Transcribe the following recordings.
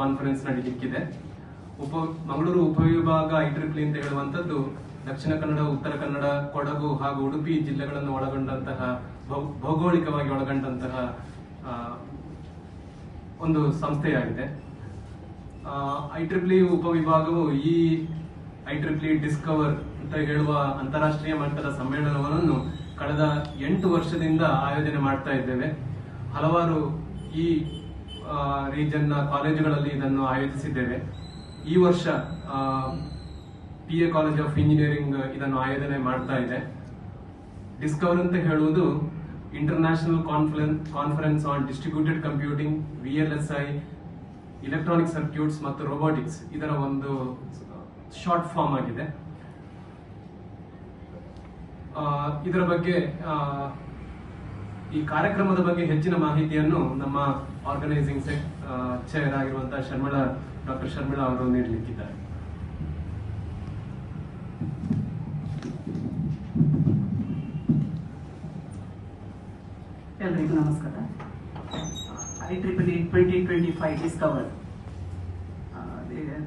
Conference ನಡೀಲಿಕ್ಕಿದೆ ಉಪ, ಮಂಗಳೂರು ಉಪವಿಭಾಗ ಐ ಟ್ರಿಪ್ಲಿ ಅಂತ ಹೇಳುವಂತದ್ದು ದಕ್ಷಿಣ ಕನ್ನಡ, ಉತ್ತರ ಕನ್ನಡ, ಕೊಡಗು ಹಾಗೂ ಉಡುಪಿ ಜಿಲ್ಲೆಗಳನ್ನು ಒಳಗೊಂಡಂತಹ ಭೌಗೋಳಿಕವಾಗಿ ಒಳಗೊಂಡಂತಹ ಒಂದು ಸಂಸ್ಥೆಯಾಗಿದೆ. ಐ ಟ್ರಿಪ್ಲಿ ಉಪವಿಭಾಗವು ಈ ಐ ಟ್ರಿಪ್ಲಿ ಡಿಸ್ಕವರ್ ಅಂತ ಹೇಳುವ ಅಂತಾರಾಷ್ಟ್ರೀಯ ಮಟ್ಟದ ಸಮ್ಮೇಳನವನ್ನು ಕಳೆದ ಎಂಟು ವರ್ಷದಿಂದ ಆಯೋಜನೆ ಮಾಡ್ತಾ ಇದ್ದೇವೆ. ಹಲವಾರು ಈ ರೀಜನ್ನ ಕಾಲೇಜುಗಳಲ್ಲಿ ಇದನ್ನು ಆಯೋಜಿಸಿದ್ದೇವೆ. ಈ ವರ್ಷ P A college of engineering ಇದನ್ನು ಆಯೋಜನೆ ಮಾಡ್ತಾ ಇದೆ. ಡಿಸ್ಕವರ್ ಅಂತ ಹೇಳುವುದು international conference conference on distributed computing V L S I electronic circuits ಮತ್ತು ರೋಬೋಟಿಕ್ಸ್ ಇದರ ಒಂದು ಶಾರ್ಟ್ ಫಾರ್ಮ್ ಆಗಿದೆ. ಇದರ ಬಗ್ಗೆ ಈ ಕಾರ್ಯಕ್ರಮದ ಬಗ್ಗೆ ಹೆಚ್ಚಿನ ಮಾಹಿತಿಯನ್ನು ನಮ್ಮ ಆರ್ಗನೈಸಿಂಗ್ ಚೇರ್ ಆಗಿರುವಂತಹ ಶರ್ಮಿಳಾ, ಡಾಕ್ಟರ್ ಶರ್ಮಿಳಾ ಅವರು ನೀಡಲಿಕ್ಕಿದ್ದಾರೆ. ಎಲ್ರಿಗೂ ನಮಸ್ಕಾರ. I triple E twenty twenty five discover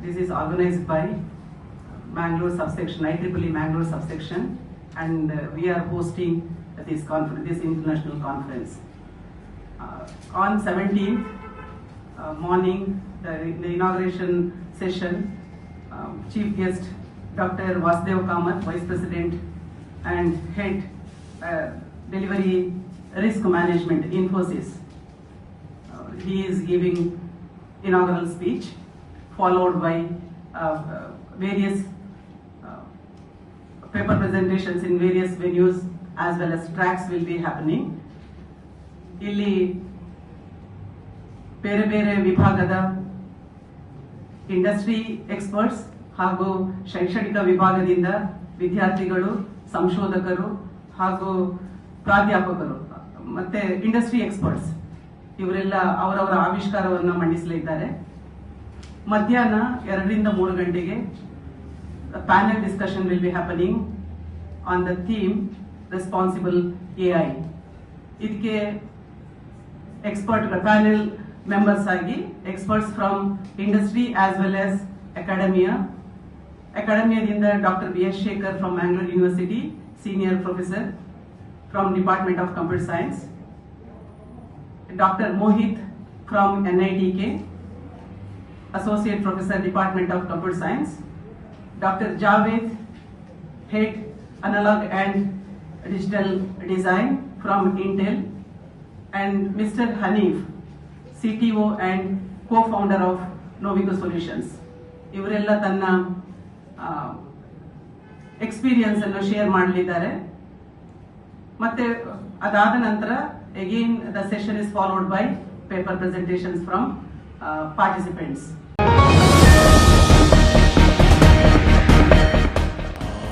this is organised by Mangalore subsection I triple E Mangalore subsection and we are hosting this conference, this international conference. Uh, on 17th uh, morning, the, the inauguration session, um, chief guest Dr. Vasudev Kamath, Vice President and Head uh, Delivery Risk Management, Infosys. Uh, he is giving inaugural speech, followed by uh, uh, various paper presentations in various venues as well as tracks will be happening. ಇಲ್ಲಿ ಬೇರೆ ಬೇರೆ ವಿಭಾಗದ industry experts ಹಾಗೂ ಶೈಕ್ಷಣಿಕ ವಿಭಾಗದಿಂದ ವಿದ್ಯಾರ್ಥಿಗಳು, ಸಂಶೋಧಕರು ಹಾಗೂ ಪ್ರಾಧ್ಯಾಪಕರು, ಮತ್ತೆ ಇಂಡಸ್ಟ್ರಿ ಎಕ್ಸ್ಪರ್ಟ್ಸ್ ಇವರೆಲ್ಲ ಅವರವರ ಆವಿಷ್ಕಾರವನ್ನು ಮಂಡಿಸಲಿದ್ದಾರೆ ಮಧ್ಯಾಹ್ನ ಎರಡರಿಂದ ಮೂರು ಗಂಟೆಗೆ panel discussion will be happening on the theme responsible A I ಇದಕ್ಕೆ ಎಕ್ಸ್ಪರ್ಟ್ ಪ್ಯಾನೆಲ್ ಮೆಂಬರ್ಸ್ ಆಗಿ experts from industry as well as academia ಅಕಾಡೆಮಿಯಾದಿಂದ doctor B S Shekhar from Mangalore university senior professor from department of computer science doctor Mohit from N I T K Associate Professor, Department of Computer Science, Dr. Javed, Head Analog and Digital Design from Intel, and Mr. Hanif, CTO and co-founder of Novico Solutions. ಇವರೆಲ್ಲ ತನ್ನ experience ಅನ್ನು share ಮಾಡಲಿದ್ದಾರೆ ಮತ್ತೆ ಅದಾದ ನಂತರ again the session is followed by paper presentations from participants